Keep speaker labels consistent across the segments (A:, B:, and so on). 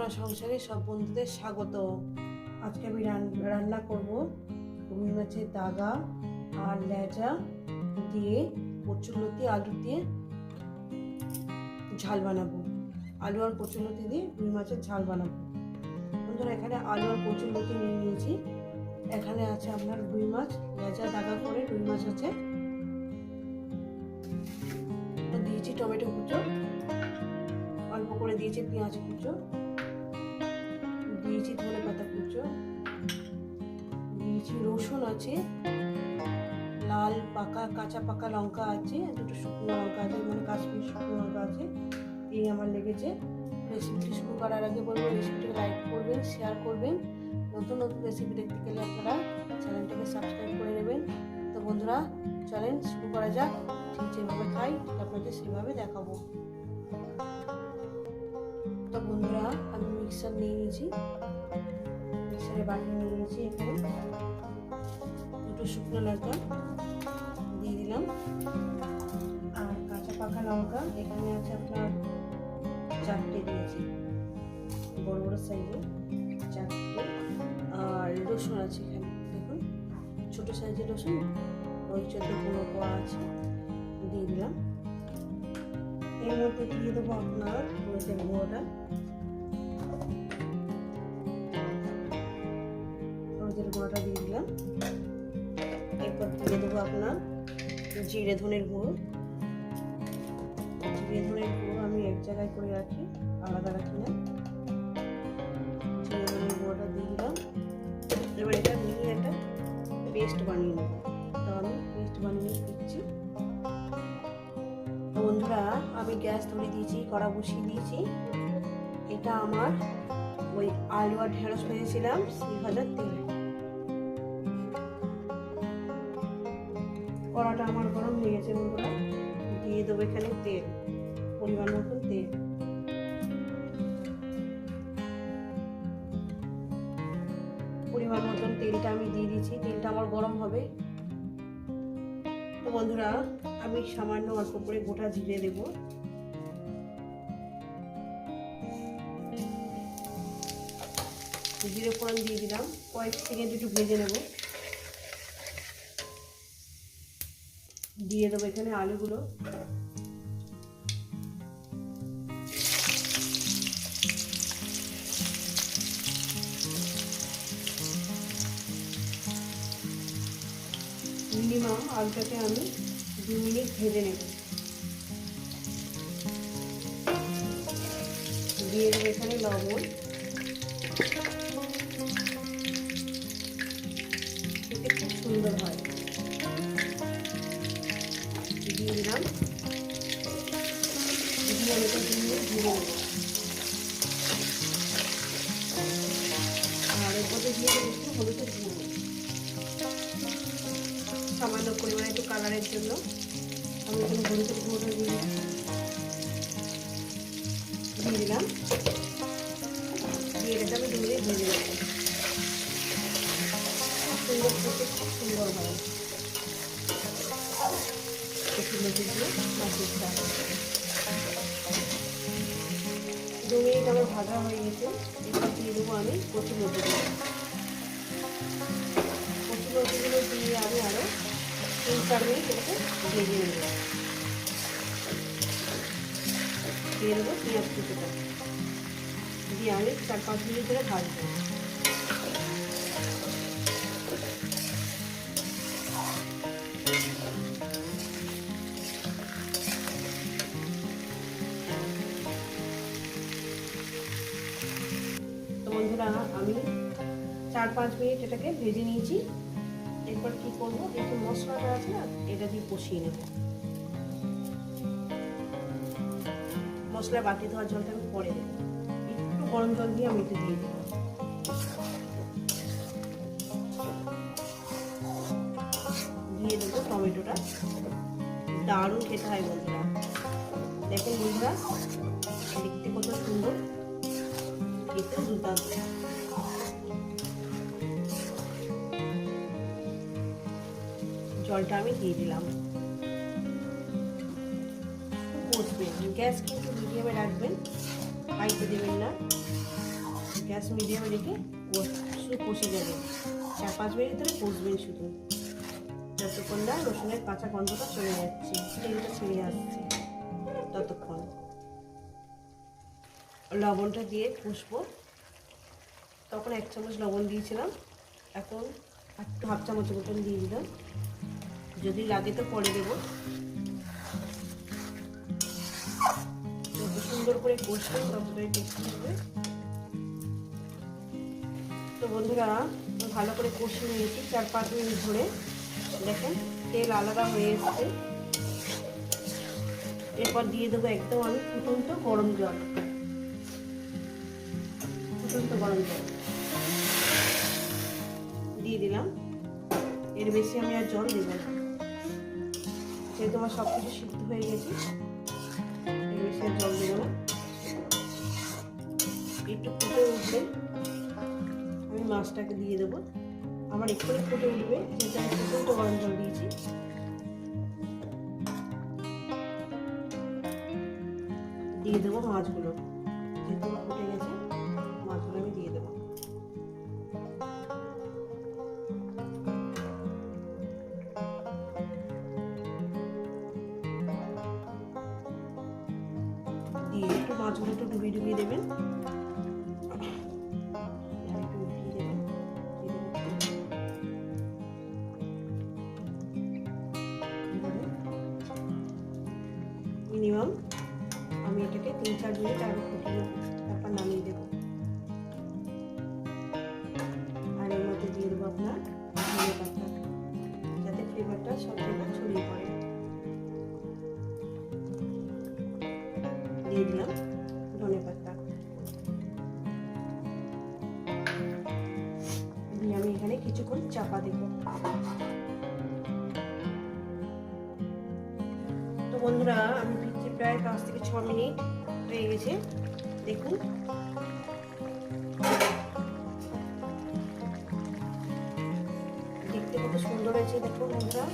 A: করা সংসারে সব বন্ধুদের স্বাগত। আজকে আমি রান- রান্না করব। রুই মাছের দাগা আর লেজা দিয়ে কচুলতি আলু দিয়ে ঝাল বানাবো। আলু আর কচুলতি দিয়ে রুই মাছের ঝাল বানাবো। বন্ধুরা, এখানে আলু আর কচুলতি নিয়ে নিয়েছি। এখানে আছে আপনার রুই মাছ লেজা দাগা করে রুই মাছ আছে। দিয়েছি টমেটো কুচো। অল্প করে দিয়েছি পেঁয়াজ কুচো। দিয়েছি ধনে পাতা কুচো। দিয়েছি রসুন আছে, লাল পাকা, কাঁচা পাকা লঙ্কা আছে, দুটো শুকনো লঙ্কা আছে মানে কাশ্মীর শুকনো লঙ্কা আছে, এই আমার লেগেছে। রেসিপিটি শুরু করার আগে বলব রেসিপিটি লাইক করবেন শেয়ার করবেন। নতুন নতুন রেসিপি দেখতে গেলে আপনারা চ্যানেলটাকে সাবস্ক্রাইব করে নেবেন। তো বন্ধুরা, চলেন শুরু করা যাক। ঠিক যেভাবে খাই, আপনাদের সেভাবে দেখাবো। তো বন্ধুরা মিক্সার নিয়ে নিয়েছি। মিক্সারে বানিয়ে নিয়ে নিয়েছি এখানে। দুটো শুকনো লঙ্কা দিয়ে দিলাম। আর কাঁচা পাকা লঙ্কা, এখানে আছে আপনার চারটে দিয়েছি। বড় বড় সাইজে চারটে। আর রসুন আছে এখানে, দেখুন। ছোট সাইজের রসুন ওই চোদ্দ পনেরো কোয়া আছে, দিয়ে দিলাম। এর মধ্যে দিয়ে দেবো আপনার হলুদের গুঁড়োটা। গুঁড়োটা দিয়ে দিলাম। এরপর দিয়ে দেবো আপনার জিরে ধনের গুঁড়ো। জিরে ধনের গুঁড়ো আমি এক জায়গায় করে রাখি, আলাদা রাখি না। জিরে ধনের গুঁড়োটা দিয়ে দিলাম। এবার এটা নিয়ে একটা পেস্ট বানিয়ে নেব। তো আমি পেস্ট বানিয়ে দিচ্ছি বন্ধুরা, আমি গ্যাস ধরে দিয়েছি, কড়া বসিয়ে দিয়েছি। এটা আমার ওই আলু আর ঢেঁড়স ভেজেছিলাম সেই ভাজার তেল। কড়াটা আমার গরম হয়ে গেছে বন্ধুরা। দিয়ে দেবো এখানে তেল, পরিমাণ মতন তেল। পরিমাণ মতন তেলটা আমি দিয়ে দিয়েছি, তেলটা আমার গরম হবে। তো বন্ধুরা, আমি সামান্য অল্প করে গোটা জিরে দেব। জিরে ফোড়ন দিয়ে দিলাম, কয়েক সেকেন্ড একটু ভেজে নেব। দিয়ে দেবো এখানে আলুগুলো। মিনিমাম আলুটাকে আমি দু মিনিট ভেজে নেব। দিয়ে দেবো এখানে লবণ। খুব সুন্দর হয়। একটু হলুদের গুঁড়ো সামান্য পরিমাণে একটু কালারের জন্য আমি এখানে হলুদের গুঁড়োটা দিয়ে দিয়ে দিলাম। দিয়ে এটাকে আমি নেব। সুন্দর খুব সুন্দর দিয়ে দু মিনিট আমার ভাজা হয়ে গেছে। এবার দিয়ে দেবো আমি কচুলতিগুলো কচুলতিগুলো চার মিনিট এটাকে ভেজে নেব দিয়ে দেবো পেঁয়াজ কুচোটা দিয়ে চার পাঁচ মিনিট ধরে ভাজবো বন্ধুরা, আমি চার পাঁচ মিনিট এটাকে ভেজে নিয়েছি। এরপর কি করব? যে মশলাটা আছে না, এটা দিয়ে কষিয়ে নেব। মশলা বাটি ধোয়ার জলটা আমি পরে দেবো। একটু গরম জল দিয়ে আমি দিয়ে দেবো দিয়ে দেবো টমেটোটা। দারুণ খেতে হয় বন্ধুরা। দেখুন বন্ধুরা, দেখতে কত সুন্দর। খেতে দুর্দান্ত। জলটা আমি দিয়ে দিলাম। বসবেন গ্যাস কিন্তু মিডিয়ামে রাখবেন হাইতে দেবেন না। গ্যাস মিডিয়ামে রেখে শুধু কষে যাবে। চার পাঁচ মিনিট ধরে কষবেন শুধু। যতক্ষণ না রসুনের কাঁচা গন্ধটা চলে যাচ্ছে, তেলটা ছেড়ে আসছে, ততক্ষণ। লবণটা দিয়ে কষবো। তখন এক চামচ লবণ দিয়েছিলাম। এখন একটু হাফ চামচ মতন দিয়ে দিলাম। যদি লাগে তো পরে দেবো। সুন্দর করে কষবে ততটাই টেস্টি হবে। তো বন্ধুরা ভালো করে কষে নিয়েছি চার পাঁচ মিনিট ধরে। দেখেন, তেল আলাদা হয়ে এসছে। এরপর দিয়ে দেবো একদম আমি ফুটন্ত গরম জল। ফুটন্ত গরম জল। দিয়ে দিলাম। এর বেশি আমি আর জল দেবো না। যেহেতু আমার সব কিছু সিদ্ধ হয়ে গেছে বেশি জল দেবো। একটু ফুটে উঠলে আমি মাছটাকে দিয়ে দেবো। আমার এক্ষুনি ফুটে উঠবে, যেহেতু আমি ফুটন্ত গরম জল দিয়েছি। দিয়ে দেবো মাছগুলো, যেহেতু ফুটে গেছে। মাছগুলো একটু ডুবিয়ে ডুবিয়ে দেবেন। মিনিমাম আমি এটাকে তিন চার মিনিট আরও ফুটিয়ে তারপর নামিয়ে দেবো। আর এর মধ্যে দিয়ে দেবো আপনার ধনে পাতা, যাতে ফ্লেভারটা সব জায়গায় ছড়িয়ে পড়ে। দিয়ে দিলাম। কিছুক্ষণ চাপা দেবো। তো বন্ধুরা, আমি ফিরছি প্রায় পাঁচ থেকে ছ মিনিট হয়ে গেছে। দেখুন। দেখতে কত সুন্দর হয়েছে, দেখুন বন্ধুরা।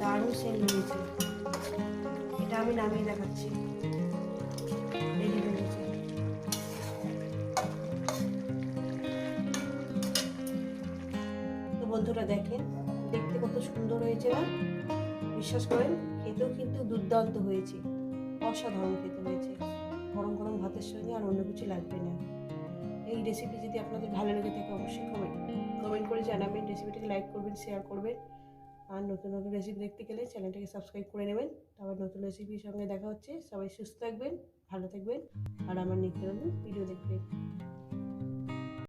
A: দারুণ সেন্ট হয়েছে। এটা আমি নামিয়ে দেখাচ্ছি। বন্ধুরা দেখেন, দেখতে কত সুন্দর হয়েছে না? বিশ্বাস করেন, খেতেও কিন্তু দুর্দান্ত হয়েছে। অসাধারণ খেতে হয়েছে। গরম গরম ভাতের সঙ্গে আর অন্য কিছু লাগবে না। এই রেসিপি যদি আপনাদের ভালো লেগে থাকে, অবশ্যই কমেন্ট কমেন্ট করে জানাবেন। রেসিপিটাকে লাইক করবেন শেয়ার করবেন। আর নতুন নতুন রেসিপি দেখতে গেলে চ্যানেলটাকে সাবস্ক্রাইব করে নেবেন। আবার নতুন রেসিপির সঙ্গে দেখা হচ্ছে। সবাই সুস্থ থাকবেন, ভালো থাকবেন। আর আমার নিত্য নতুন ভিডিও দেখবেন।